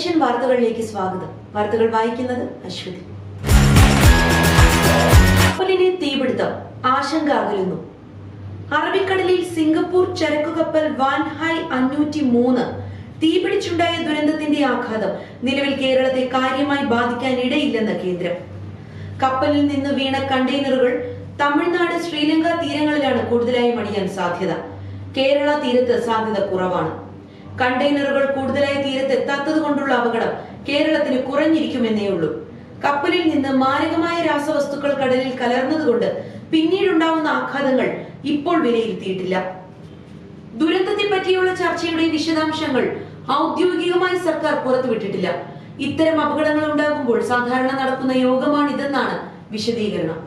Television വാർത്തകളിലേക്ക് സ്വാഗതം. വാർത്തകൾ വായിക്കുന്നത് അശ്വതി. കപ്പലിനെ തീപിടുത്തം. ആശങ്ക അകലുന്നു. അറബിക്കടലിൽ സിംഗപ്പൂർ ചരക്കു കപ്പൽ വാൻ ഹൈ അഞ്ഞൂറ്റി മൂന്ന് തീപിടിച്ചുണ്ടായ ദുരന്തത്തിന്റെ ആഘാതം നിലവിൽ കേരളത്തെ കാര്യമായി ബാധിക്കാനിടയില്ലെന്ന് കേന്ദ്രം. കപ്പലിൽ നിന്ന് വീണ കണ്ടെയ്നറുകൾ തമിഴ്നാട് ശ്രീലങ്ക തീരങ്ങളിലാണ് കൂടുതലായി മടിയാൻ സാധ്യത. കേരള തീരത്ത് സാധ്യത കുറവാണ്. കണ്ടെയ്നറുകൾ കൂടുതലായി തീരത്ത് എത്താത്തത് കൊണ്ടുള്ള അപകടം കേരളത്തിന് കുറഞ്ഞിരിക്കുമെന്നേ ഉള്ളൂ. കപ്പലിൽ നിന്ന് മാരകമായ രാസവസ്തുക്കൾ കടലിൽ കലർന്നതുകൊണ്ട് പിന്നീടുണ്ടാവുന്ന ആഘാതങ്ങൾ ഇപ്പോൾ വിലയിരുത്തിയിട്ടില്ല. ദുരന്തത്തെ പറ്റിയുള്ള ചർച്ചയുടെ വിശദാംശങ്ങൾ ഔദ്യോഗികമായി സർക്കാർ പുറത്തുവിട്ടിട്ടില്ല. ഇത്തരം അപകടങ്ങൾ ഉണ്ടാകുമ്പോൾ സാധാരണ നടക്കുന്ന യോഗമാണിതെന്നാണ് വിശദീകരണം.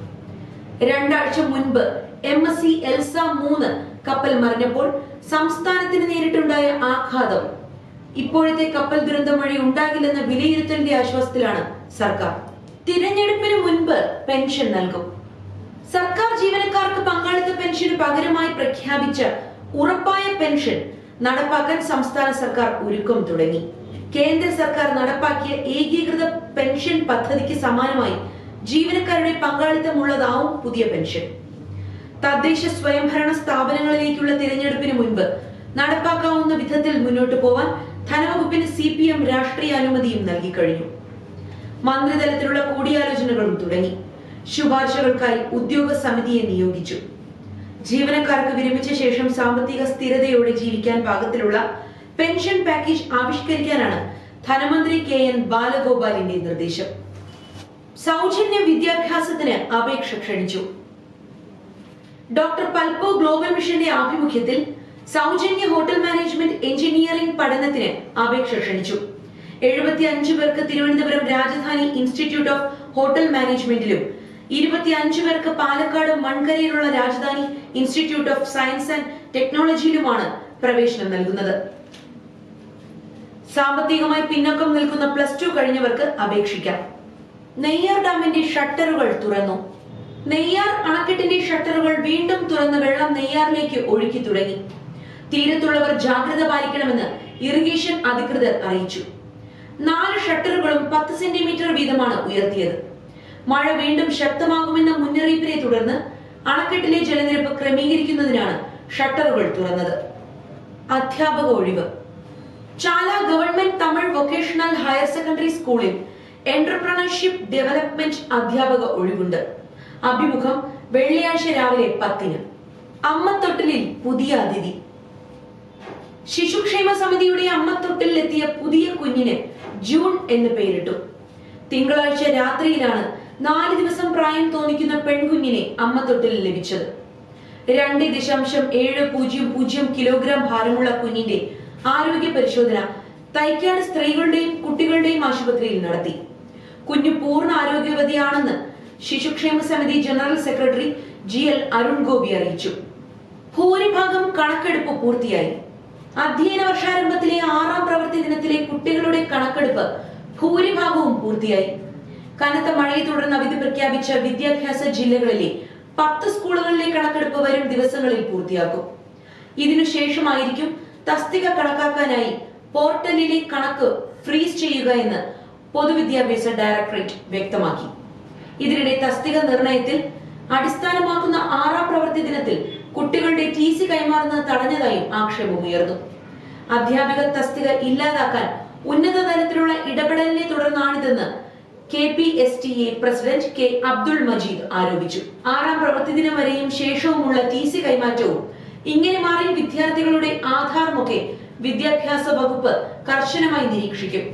രണ്ടാഴ്ച മുൻപ് എം എസ് സി എൽസ മൂന്ന് കപ്പൽ മറിഞ്ഞപ്പോൾ സംസ്ഥാനത്തിന് നേരിട്ടുണ്ടായ ആഘാതം. ഇപ്പോഴത്തെ കപ്പൽ ദുരന്തം വഴി ഉണ്ടാകില്ലെന്ന വിലയിരുത്തലിന്റെ ആശ്വാസത്തിലാണ് സർക്കാർ. തിരഞ്ഞെടുപ്പിന് മുൻപ് പെൻഷൻ നൽകും. സർക്കാർ ജീവനക്കാർക്ക് പങ്കാളിത്ത പെൻഷന് പകരമായി പ്രഖ്യാപിച്ച ഉറപ്പായ പെൻഷൻ നടപ്പാക്കാൻ സംസ്ഥാന സർക്കാർ ഒരുക്കം തുടങ്ങി. കേന്ദ്ര സർക്കാർ നടപ്പാക്കിയ ഏകീകൃത പെൻഷൻ പദ്ധതിക്ക് സമാനമായി ജീവനക്കാരുടെ പങ്കാളിത്തമുള്ളതാവും പുതിയ പെൻഷൻ. തദ്ദേശ സ്വയംഭരണ സ്ഥാപനങ്ങളിലേക്കുള്ള തിരഞ്ഞെടുപ്പിന് മുൻപ് നടപ്പാക്കാവുന്ന വിധത്തിൽ മുന്നോട്ട് പോവാൻ ധനവകുപ്പിന് സി പി എം രാഷ്ട്രീയ അനുമതിയും നൽകി കഴിഞ്ഞു. മന്ത്രിതലത്തിലുള്ള കൂടിയാലോചനകളും തുടങ്ങി. ശുപാർശകൾക്കായി ഉദ്യോഗ സമിതിയെ നിയോഗിച്ചു. ജീവനക്കാർക്ക് വിരമിച്ച ശേഷം സാമ്പത്തിക സ്ഥിരതയോടെ ജീവിക്കാൻ പാകത്തിലുള്ള പെൻഷൻ പാക്കേജ് ആവിഷ്കരിക്കാനാണ് ധനമന്ത്രി കെ എൻ ബാലഗോപാലിന്റെ നിർദ്ദേശം. സൗജന്യ വിദ്യാഭ്യാസത്തിന് അപേക്ഷ ക്ഷണിച്ചു. ഡോക്ടർ പൽപോ ഗ്ലോബൽ മിഷന്റെ ആഭിമുഖ്യത്തിൽ സൗജന്യ ഹോട്ടൽ മാനേജ്മെന്റ് എഞ്ചിനീയറിംഗ് പഠനത്തിന് അപേക്ഷ ക്ഷണിച്ചു. എഴുപത്തി അഞ്ച് പേർക്ക് Thiruvananthapuram Rajadhani institute of hotel മാനേജ്മെന്റിലും ഇരുപത്തി അഞ്ച് പേർക്ക് Palakkad മൺകരയിലുള്ള Rajadhani institute of science and ടെക്നോളജിയിലുമാണ് പ്രവേശനം നൽകുന്നത്. സാമ്പത്തികമായി പിന്നോക്കം നിൽക്കുന്ന പ്ലസ് ടു കഴിഞ്ഞവർക്ക് അപേക്ഷിക്കാം. നെയ്യാർ ഡാമിന്റെ ഷട്ടറുകൾ തുറന്നു. നെയ്യാർ അണക്കെട്ടിന്റെ ഷട്ടറുകൾ വീണ്ടും തുറന്ന് വെള്ളം നെയ്യാറിലേക്ക് ഒഴുക്കി തുടങ്ങി. തീരത്തുള്ളവർ ജാഗ്രത പാലിക്കണമെന്ന് ഇറിഗേഷൻ അധികൃതർ അറിയിച്ചു. നാല് ഷട്ടറുകളും പത്ത് സെന്റിമീറ്റർ വീതമാണ് ഉയർത്തിയത്. മഴ വീണ്ടും ശക്തമാകുമെന്ന മുന്നറിയിപ്പിനെ തുടർന്ന് അണക്കെട്ടിലെ ജലനിരപ്പ് ക്രമീകരിക്കുന്നതിനാണ് ഷട്ടറുകൾ തുറന്നത്. അധ്യാപക ഒഴിവ്. Chala government Tamil vocational higher secondary സ്കൂളിൽ എന്റർപ്രണർഷിപ്പ് ഡെവലപ്മെന്റ് അധ്യാപക ഒഴിവുണ്ട്. അഭിമുഖം വെള്ളിയാഴ്ച രാവിലെ പത്തിന്. അമ്മത്തൊട്ടിലിൽ പുതിയ അതിഥി. ശിശുക്ഷേമ സമിതിയുടെ അമ്മത്തൊട്ടിലിൽ എത്തിയ പുതിയ കുഞ്ഞിന് ജൂൺ എന്ന് പേരിട്ടു. തിങ്കളാഴ്ച രാത്രിയിലാണ് നാല് ദിവസം പ്രായം തോന്നിക്കുന്ന പെൺകുഞ്ഞിനെ അമ്മത്തൊട്ടിൽ ലഭിച്ചത്. രണ്ട് ദശാംശം ഏഴ് പൂജ്യം പൂജ്യം കിലോഗ്രാം ഭാരമുള്ള കുഞ്ഞിന്റെ ആരോഗ്യ പരിശോധന തൈക്കാട് സ്ത്രീകളുടെയും കുട്ടികളുടെയും ആശുപത്രിയിൽ നടത്തി. കുഞ്ഞ് പൂർണ ആരോഗ്യവതിയാണെന്ന് ശിശുക്ഷേമ സമിതി general secretary G L Arun Gopi അറിയിച്ചു. ഭൂരിഭാഗം കണക്കെടുപ്പ് പൂർത്തിയായി. അധ്യയന വർഷാരംഭത്തിലെ ആറാം പ്രവൃത്തി ദിനത്തിലെ കുട്ടികളുടെ കണക്കെടുപ്പ് ഭൂരിഭാഗവും പൂർത്തിയായി. കനത്ത മഴയെ തുടർന്ന് അവധി പ്രഖ്യാപിച്ച വിദ്യാഭ്യാസ ജില്ലകളിലെ പത്ത് സ്കൂളുകളിലെ കണക്കെടുപ്പ് വരും ദിവസങ്ങളിൽ പൂർത്തിയാക്കും. ഇതിനുശേഷമായിരിക്കും തസ്തിക കണക്കാക്കാനായി പോർട്ടലിലെ കണക്ക് ഫ്രീസ് ചെയ്യുക എന്ന് പൊതുവിദ്യാഭ്യാസ ഡയറക്ടറേറ്റ് വ്യക്തമാക്കി. ഇതിനിടെ തസ്തിക നിർണയത്തിൽ അടിസ്ഥാനമാക്കുന്ന ആറാം പ്രവൃത്തി ദിനത്തിൽ കുട്ടികളുടെ ടി സി കൈമാറുന്നത് തടഞ്ഞതായും ആക്ഷേപമുയർന്നു അധ്യാപിക തസ്തിക ഇല്ലാതാക്കാൻ ഉന്നത തലത്തിലുള്ള ഇടപെടലിനെ തുടർന്നാണിതെന്ന് K P S T A president K Abdul Majeed ആരോപിച്ചു. ആറാം പ്രവൃത്തി ദിനം വരെയും ശേഷവുമുള്ള ടി സി കൈമാറ്റവും ഇങ്ങനെ മാറിയ വിദ്യാർത്ഥികളുടെ ആധാറുമൊക്കെ വിദ്യാഭ്യാസ വകുപ്പ് കർശനമായി നിരീക്ഷിക്കും.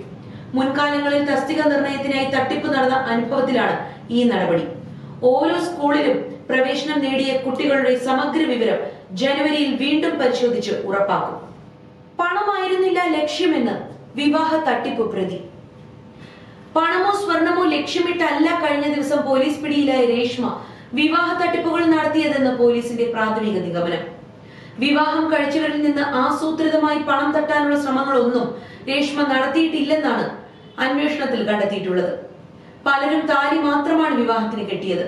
മുൻകാലങ്ങളിൽ തസ്തിക നിർണയത്തിനായി തട്ടിപ്പ് നടന്ന അനുഭവത്തിലാണ് ഈ നടപടി. ഓരോ സ്കൂളിലും പ്രവേശനം നേടിയ കുട്ടികളുടെ സമഗ്ര വിവരം ജനുവരിയിൽ വീണ്ടും പരിശോധിച്ച് ഉറപ്പാക്കും. പണമായിരുന്നില്ല ലക്ഷ്യമെന്ന് വിവാഹ തട്ടിപ്പ് പ്രതി. പണമോ സ്വർണമോ ലക്ഷ്യമിട്ടല്ല കഴിഞ്ഞ ദിവസം പോലീസ് പിടിയിലായ രേഷ്മ വിവാഹ തട്ടിപ്പുകൾ നടത്തിയതെന്ന് പോലീസിന്റെ പ്രാഥമിക നിഗമനം. വിവാഹം കഴിച്ചവരിൽ നിന്ന് ആസൂത്രിതമായി പണം തട്ടാനുള്ള ശ്രമങ്ങളൊന്നും രേഷ്മ നടത്തിയിട്ടില്ലെന്നാണ് അന്വേഷണത്തിൽ കണ്ടെത്തിയിട്ടുള്ളത്. പലരും താലി മാത്രമാണ് വിവാഹത്തിന് കെട്ടിയത്.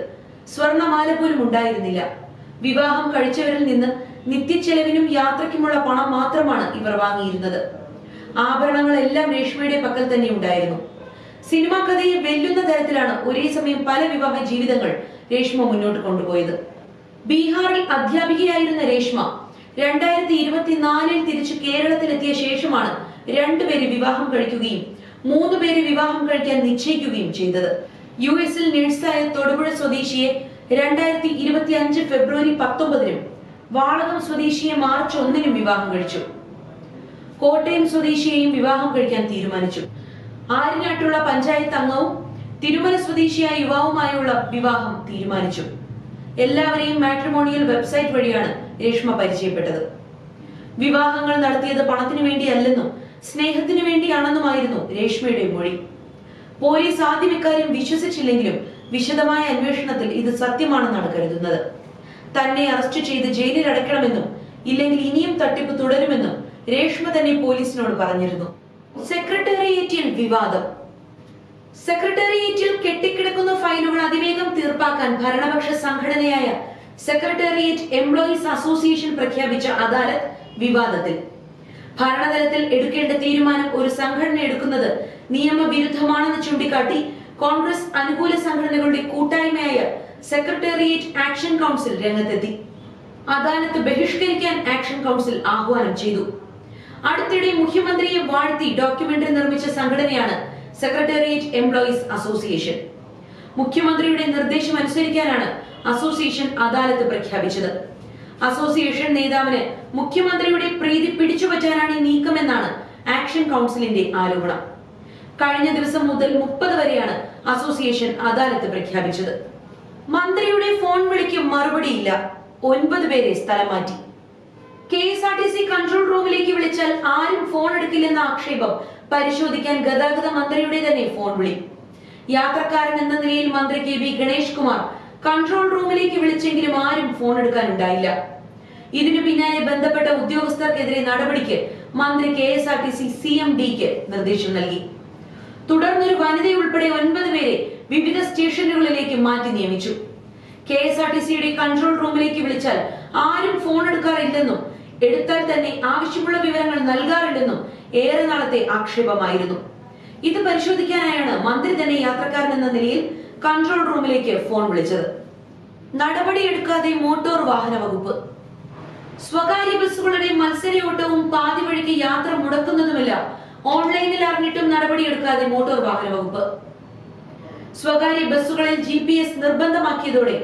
സ്വർണമാല പോലും ഉണ്ടായിരുന്നില്ല. വിവാഹം കഴിച്ചവരിൽ നിന്ന് നിത്യച്ചെലവിനും യാത്രയ്ക്കുമുള്ള പണം മാത്രമാണ് ഇവർ വാങ്ങിയിരുന്നത്. ആഭരണങ്ങളെല്ലാം രേഷ്മയുടെ പക്കൽ തന്നെ ഉണ്ടായിരുന്നു. സിനിമാ കഥയെ വെല്ലുന്ന തരത്തിലാണ് ഒരേ സമയം പല വിവാഹ ജീവിതങ്ങൾ രേഷ്മ മുന്നോട്ട് കൊണ്ടുപോയത്. ബീഹാറിൽ അധ്യാപികയായിരുന്ന രേഷ്മ രണ്ടായിരത്തി ഇരുപത്തിനാലിൽ തിരിച്ചു കേരളത്തിലെത്തിയ ശേഷമാണ് രണ്ടുപേരെ വിവാഹം കഴിക്കുകയും മൂന്ന് പേരെ വിവാഹം കഴിക്കാൻ നിശ്ചയിക്കുകയും ചെയ്തത്. യു എസിൽ നഴ്സായ തൊടുപുഴ സ്വദേശിയെ രണ്ടായിരത്തി ഇരുപത്തി അഞ്ച് ഫെബ്രുവരി പത്തൊമ്പതിനും വാളകം സ്വദേശിയെ മാർച്ച് ഒന്നിനും വിവാഹം കഴിച്ചു. കോട്ടയം സ്വദേശിയെയും വിവാഹം കഴിക്കാൻ തീരുമാനിച്ചു. ആരിനാട്ടുള്ള പഞ്ചായത്ത് അംഗവും തിരുമല സ്വദേശിയായ യുവാവുമായുള്ള വിവാഹം തീരുമാനിച്ചു. എല്ലാവരെയും മാട്രിമോണിയൽ വെബ്സൈറ്റ് വഴിയാണ് രേഷ്മ പരിചയപ്പെട്ടത്. വിവാഹങ്ങൾ നടത്തിയത് പണത്തിനു വേണ്ടിയല്ലെന്നും സ്നേഹത്തിനു വേണ്ടിയാണെന്നുമായിരുന്നു രേഷ്മയുടെ മൊഴി. പോലീസ് ആദ്യം ഇക്കാര്യം വിശ്വസിച്ചില്ലെങ്കിലും വിശദമായ അന്വേഷണത്തിൽ ഇത് സത്യമാണെന്നാണ് കരുതുന്നത്. തന്നെ അറസ്റ്റ് ചെയ്ത് ജയിലിൽ അടയ്ക്കണമെന്നും ഇല്ലെങ്കിൽ ഇനിയും തട്ടിപ്പ് തുടരുമെന്നും രേഷ്മ തന്നെ പോലീസിനോട് പറഞ്ഞിരുന്നു. സെക്രട്ടേറിയറ്റിൽ വിവാദം. സെക്രട്ടേറിയറ്റിൽ കെട്ടിക്കിടക്കുന്ന ഫയലുകൾ അതിവേഗം തീർപ്പാക്കാൻ ഭരണപക്ഷ സംഘടനയായ സെക്രട്ടേറിയറ്റ് എംപ്ലോയീസ് അസോസിയേഷൻ പ്രഖ്യാപിച്ച അദാലത്ത് വിവാദത്തിൽ. ഭരണതലത്തിൽ എടുക്കേണ്ട തീരുമാനം ഒരു സംഘടന എടുക്കുന്നത് നിയമവിരുദ്ധമാണെന്ന് ചൂണ്ടിക്കാട്ടി കോൺഗ്രസ് അനുകൂല സംഘടനകളുടെ കൂട്ടായ്മയായ സെക്രട്ടേറിയറ്റ് ആക്ഷൻ കൗൺസിൽ രംഗത്തെത്തി. അദാലത്ത് ബഹിഷ്കരിക്കാൻ ആക്ഷൻ കൗൺസിൽ ആഹ്വാനം ചെയ്തു. അടുത്തിടെ മുഖ്യമന്ത്രിയെ വാഴ്ത്തി ഡോക്യുമെന്ററി നിർമ്മിച്ച സംഘടനയാണ് സെക്രട്ടേറിയറ്റ് എംപ്ലോയീസ് അസോസിയേഷൻ. മുഖ്യമന്ത്രിയുടെ നിർദ്ദേശം അനുസരിക്കാനാണ് അസോസിയേഷൻ അദാലത്ത് പ്രഖ്യാപിച്ചത്. അസോസിയേഷൻ നേതാവിന് മുഖ്യമന്ത്രിയുടെ പ്രീതി പിടിച്ചുപറ്റാനാണ് ഈ നീക്കമെന്നാണ് ആക്ഷൻ കൗൺസിലിന്റെ ആരോപണം. കഴിഞ്ഞ ദിവസം മുതൽ മുപ്പത് വരെയാണ് അസോസിയേഷൻ അദാലത്ത് പ്രഖ്യാപിച്ചത്. മന്ത്രിയുടെ ഫോൺ വിളിക്ക് മറുപടിയില്ല. ഒൻപത് പേരെ സ്ഥലം മാറ്റി. K S R T C control റൂമിലേക്ക് വിളിച്ചാൽ ആരും ഫോൺ എടുക്കില്ലെന്ന ആക്ഷേപം പരിശോധിക്കാൻ ഗതാഗത മന്ത്രിയുടെ തന്നെ ഫോൺ വിളി. യാത്രക്കാരൻ എന്ന നിലയിൽ മന്ത്രി K V Ganesh Kumar control റൂമിലേക്ക് വിളിച്ചെങ്കിലും ആരും ഫോൺ എടുക്കാനുണ്ടായില്ല. ഇതിനു പിന്നാലെ ബന്ധപ്പെട്ട ഉദ്യോഗസ്ഥർക്കെതിരെ നടപടിക്ക് മന്ത്രി K S R T C C M ഡിക്ക് നിർദ്ദേശം നൽകി. തുടർന്നൊരു വനിതയുൾപ്പെടെ ഒൻപത് പേരെ വിവിധ സ്റ്റേഷനുകളിലേക്ക് മാറ്റി നിയമിച്ചു. കെ എസ് ആർ ടി സിയുടെ കൺട്രോൾ റൂമിലേക്ക് വിളിച്ചാൽ ആരും ഫോൺ എടുക്കാറില്ലെന്നും എടുത്താൽ തന്നെ ആവശ്യമുള്ള വിവരങ്ങൾ നൽകാറില്ലെന്നും ഏറെ നാളത്തെ ആക്ഷേപമായിരുന്നു. ഇത് പരിശോധിക്കാനായാണ് മന്ത്രി തന്നെ യാത്രക്കാരൻ എന്ന നിലയിൽ കൺട്രോൾ റൂമിലേക്ക് ഫോൺ വിളിച്ചത്. നടപടിയെടുക്കാതെ മോട്ടോർ വാഹന വകുപ്പ് സ്വകാര്യ ബസ്സുകളുടെ മത്സരയോട്ടവും പാതി വഴിക്ക് യാത്ര മുടക്കുന്നതുമില്ല. ഓൺലൈനിൽ അറിഞ്ഞിട്ടും നടപടിയെടുക്കാതെ മോട്ടോർ വാഹന വകുപ്പ്. സ്വകാര്യ ബസ്സുകളിൽ ജി പി എസ് നിർബന്ധമാക്കിയതോടെ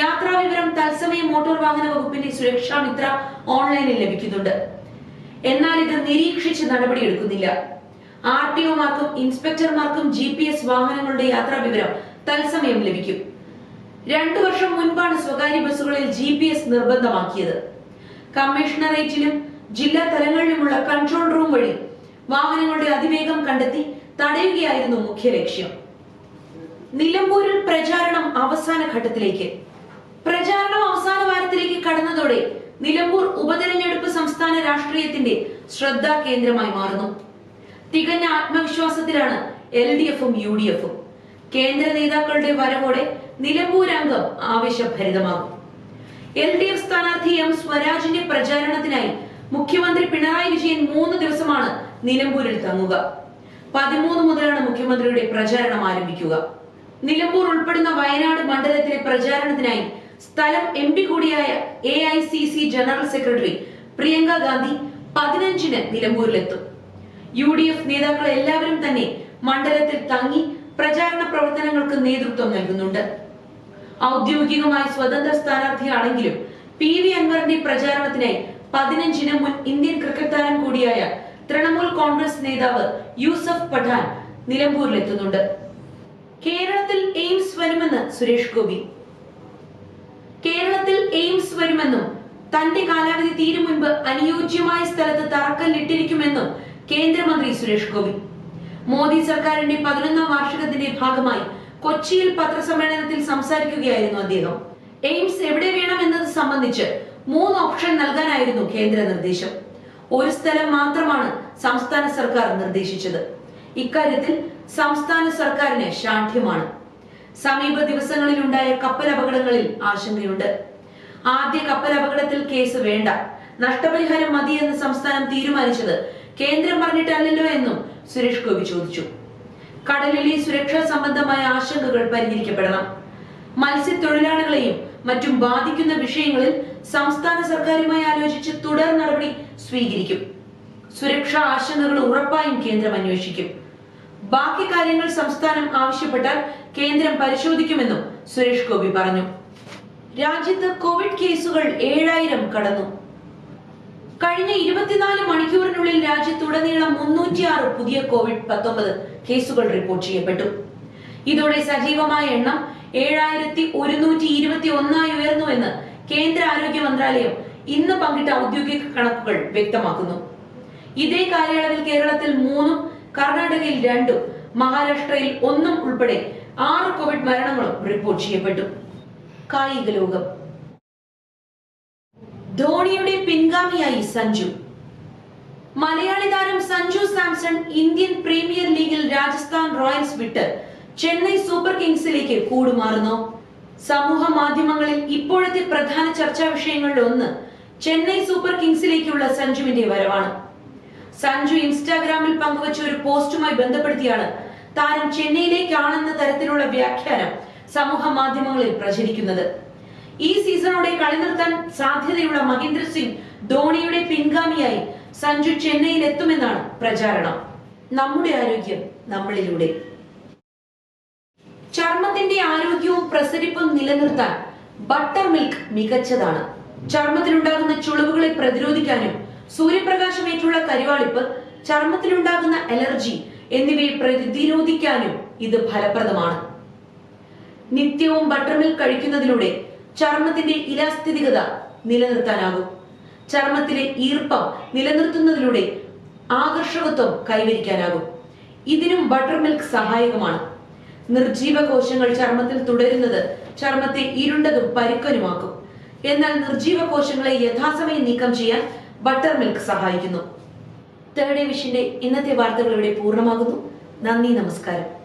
യാത്രാ വിവരം തത്സമയം മോട്ടോർ വാഹന വകുപ്പിന്റെ സുരക്ഷാ മിത്ര ഓൺലൈനിൽ ലഭിക്കുന്നുണ്ട്. എന്നാൽ ഇത് നിരീക്ഷിച്ച് നടപടിയെടുക്കുന്നില്ല. ആർ ടി ഒമാർക്കും ഇൻസ്പെക്ടർമാർക്കും ജി പി എസ് വാഹനങ്ങളുടെ യാത്രാ വിവരം തത്സമയം ലഭിക്കും. രണ്ടു വർഷം മുൻപാണ് സ്വകാര്യ ബസ്സുകളിൽ ജി പി എസ് നിർബന്ധമാക്കിയത്. കമ്മീഷണറേറ്റിലും ജില്ലാ തലങ്ങളിലുമുള്ള കൺട്രോൾ റൂം വഴി വാഹനങ്ങളുടെ അതിവേഗം കണ്ടെത്തി തടയുകയായിരുന്നു മുഖ്യ ലക്ഷ്യം. നിലമ്പൂരിൽ പ്രചാരണം അവസാന ഘട്ടത്തിലേക്ക്. പ്രചാരണം അവസാന വാരത്തിലേക്ക് കടന്നതോടെ നിലമ്പൂർ ഉപതെരഞ്ഞെടുപ്പ് സംസ്ഥാന രാഷ്ട്രീയത്തിന്റെ ശ്രദ്ധാ കേന്ദ്രമായി മാറുന്നു. തികഞ്ഞ ആത്മവിശ്വാസത്തിലാണ് എൽ ഡി എഫും യു ഡി എഫും കേന്ദ്ര നേതാക്കളുടെ വരവോടെ നിലമ്പൂർ അംഗം ആവേശഭരിതമാകും. എൽ ഡി എഫ് സ്ഥാനാർത്ഥി എം സ്വരാജിന്റെ പ്രചാരണത്തിനായി മുഖ്യമന്ത്രി പിണറായി വിജയൻ മൂന്ന് ദിവസമാണ് നിലമ്പൂരിൽ തങ്ങുക. പതിമൂന്ന് മുതലാണ് മുഖ്യമന്ത്രിയുടെ പ്രചാരണം ആരംഭിക്കുക. നിലമ്പൂർ ഉൾപ്പെടുന്ന വയനാട് മണ്ഡലത്തിലെ പ്രചാരണത്തിനായി സ്ഥലം എം പി കൂടിയായ A I C C general secretary Priyanka Gandhi പതിനഞ്ചിന് നിലമ്പൂരിലെത്തും. യു ഡി എഫ് നേതാക്കൾ എല്ലാവരും തന്നെ മണ്ഡലത്തിൽ തങ്ങി പ്രചാരണ പ്രവർത്തനങ്ങൾക്ക് നേതൃത്വം നൽകുന്നുണ്ട്. ഔദ്യോഗികമായി സ്വതന്ത്ര സ്ഥാനാർത്ഥിയാണെങ്കിലും പി വി അൻവറിന്റെ പ്രചാരണത്തിനായി പതിനഞ്ചിന് മുൻ ഇന്ത്യൻ ക്രിക്കറ്റ് താരം കൂടിയായ തൃണമൂൽ കോൺഗ്രസ് നേതാവ് യൂസഫ് പഠാൻ നിലമ്പൂരിലെത്തുന്നുണ്ട്. കേരളത്തിൽ എയിംസ് വരുമെന്ന് സുരേഷ് ഗോപി. കേരളത്തിൽ എയിംസ് വരുമെന്നും തന്റെ കാലാവധി തീരും മുൻപ് അനുയോജ്യമായ സ്ഥലത്ത് തറക്കല്ലിട്ടിരിക്കുമെന്നും കേന്ദ്രമന്ത്രി സുരേഷ് ഗോപി. മോദി സർക്കാരിന്റെ പതിനൊന്നാം വാർഷികത്തിന്റെ ഭാഗമായി കൊച്ചിയിൽ പത്രസമ്മേളനത്തിൽ സംസാരിക്കുകയായിരുന്നു അദ്ദേഹം. എയിംസ് എവിടെ വേണം എന്നത് സംബന്ധിച്ച് മൂന്ന് ഓപ്ഷൻ നൽകാനായിരുന്നു കേന്ദ്ര നിർദ്ദേശം. ഒരു സ്ഥലം മാത്രമാണ് സംസ്ഥാന സർക്കാർ നിർദ്ദേശിച്ചത്. ഇക്കാര്യത്തിൽ സംസ്ഥാന സർക്കാരിന് ശാഠ്യമാണ്. സമീപ ദിവസങ്ങളിൽ ഉണ്ടായ കപ്പൽ അപകടങ്ങളിൽ ആശങ്കയുണ്ട്. ആദ്യ കപ്പൽ അപകടത്തിൽ കേസ് വേണ്ട. നഷ്ടപരിഹാരം മതിയെന്ന് സംസ്ഥാനം തീരുമാനിച്ചത് കേന്ദ്രം പറഞ്ഞിട്ടല്ലല്ലോ എന്നും സുരേഷ് ഗോപി ചോദിച്ചു. കടലിലെ സുരക്ഷാ സംബന്ധമായ ആശങ്കകൾ പരിഹരിക്കപ്പെടണം. മത്സ്യത്തൊഴിലാളികളെയും മറ്റും ബാധിക്കുന്ന വിഷയങ്ങളിൽ സംസ്ഥാന സർക്കാരുമായി ആലോചിച്ച് തുടർ നടപടി സ്വീകരിക്കും. സുരക്ഷാ ആശങ്കകൾ ഉറപ്പായും കേന്ദ്രം അന്വേഷിക്കും. ബാക്കി കാര്യങ്ങൾ സംസ്ഥാനം ആവശ്യപ്പെട്ടാൽ കേന്ദ്രം പരിശോധിക്കുമെന്നും സുരേഷ് ഗോപി പറഞ്ഞു. രാജ്യത്ത് കോവിഡ് കേസുകൾ ഏഴായിരം കടന്നു. കഴിഞ്ഞ ഇരുപത്തിനാല് മണിക്കൂറിനുള്ളിൽ രാജ്യത്തുടനീളം മുന്നൂറ്റിയാറ് പുതിയ കോവിഡ് പത്തൊമ്പത് കേസുകൾ റിപ്പോർട്ട് ചെയ്യപ്പെട്ടു. ഇതോടെ സജീവമായ എണ്ണം ഏഴായിരത്തി ഒരുന്നൂറ്റി ഇരുപത്തി ഒന്നായി ഉയർന്നുവെന്ന് കേന്ദ്ര ആരോഗ്യ മന്ത്രാലയം ഇന്ന് പങ്കിട്ട ഔദ്യോഗിക കണക്കുകൾ വ്യക്തമാക്കുന്നു. ഇതേ കാലയളവിൽ കേരളത്തിൽ മൂന്നും കർണാടകയിൽ രണ്ടും മഹാരാഷ്ട്രയിൽ ഒന്നും ഉൾപ്പെടെ ആറ് കോവിഡ് മരണങ്ങളും റിപ്പോർട്ട് ചെയ്യപ്പെട്ടു. കായിക ലോകം. ധോണിയുടെ പിൻഗാമിയായി സഞ്ജു. മലയാളി താരം സഞ്ജു സാംസൺ ഇന്ത്യൻ പ്രീമിയർ ലീഗിൽ രാജസ്ഥാൻ റോയൽസ് വിട്ട് ചെന്നൈ സൂപ്പർ കിങ്സിലേക്ക് കൂടുമാറുന്നു. സമൂഹ മാധ്യമങ്ങളിൽ ഇപ്പോഴത്തെ പ്രധാന ചർച്ചാ വിഷയങ്ങളിൽ ഒന്ന് ചെന്നൈ സൂപ്പർ കിങ്സിലേക്കുള്ള സഞ്ജുവിന്റെ വരവാണ്. സഞ്ജു ഇൻസ്റ്റാഗ്രാമിൽ പങ്കുവച്ച ഒരു പോസ്റ്റുമായി ബന്ധപ്പെടുത്തിയാണ് താരം ചെന്നൈയിലേക്കാണെന്ന തരത്തിലുള്ള വ്യാഖ്യാനം സമൂഹ മാധ്യമങ്ങളിൽ പ്രചരിക്കുന്നത്. ഈ സീസണോടെ കളി നിർത്താൻ സാധ്യതയുള്ള മഹേന്ദ്ര സിംഗ് ധോണിയുടെ പിൻഗാമിയായി സഞ്ജു ചെന്നൈയിൽ എത്തുമെന്നാണ് പ്രചാരണം. നമ്മുടെ ആരോഗ്യം നമ്മളിലൂടെ. ചർമ്മത്തിന്റെ ആരോഗ്യവും പ്രസരിപ്പും നിലനിർത്താൻ ബട്ടർ മിൽക്ക് മികച്ചതാണ്. ചർമ്മത്തിലുണ്ടാകുന്ന ചുളിവുകളെ പ്രതിരോധിക്കാനും സൂര്യപ്രകാശമേറ്റുള്ള കരിവാളിപ്പ് ചർമ്മത്തിലുണ്ടാകുന്ന അലർജി എന്നിവയെ പ്രതിരോധിക്കാനും ഇത് ഫലപ്രദമാണ്. നിത്യവും ബട്ടർ മിൽക്ക് കഴിക്കുന്നതിലൂടെ ചർമ്മത്തിന്റെ ഇലാസ്ഥിതികത നിലനിർത്താനാകും. ചർമ്മത്തിലെ ഈർപ്പം നിലനിർത്തുന്നതിലൂടെ ആകർഷകത്വം കൈവരിക്കാനാകും. ഇതിനും ബട്ടർ മിൽക്ക് സഹായകമാണ്. നിർജീവ കോശങ്ങൾ ചർമ്മത്തിൽ തുടരുന്നത് ചർമ്മത്തെ ഇരുണ്ടതും പരുക്കനുമാക്കും. എന്നാൽ നിർജീവ കോശങ്ങളെ യഥാസമയം നീക്കം ചെയ്യാൻ ബട്ടർ മിൽക്ക് സഹായിക്കുന്നു തേർഡ് ഡിവിഷന്റെ ഇന്നത്തെ വാർത്തകൾ ഇവിടെ പൂർണമാകുന്നു. നന്ദി നമസ്കാരം.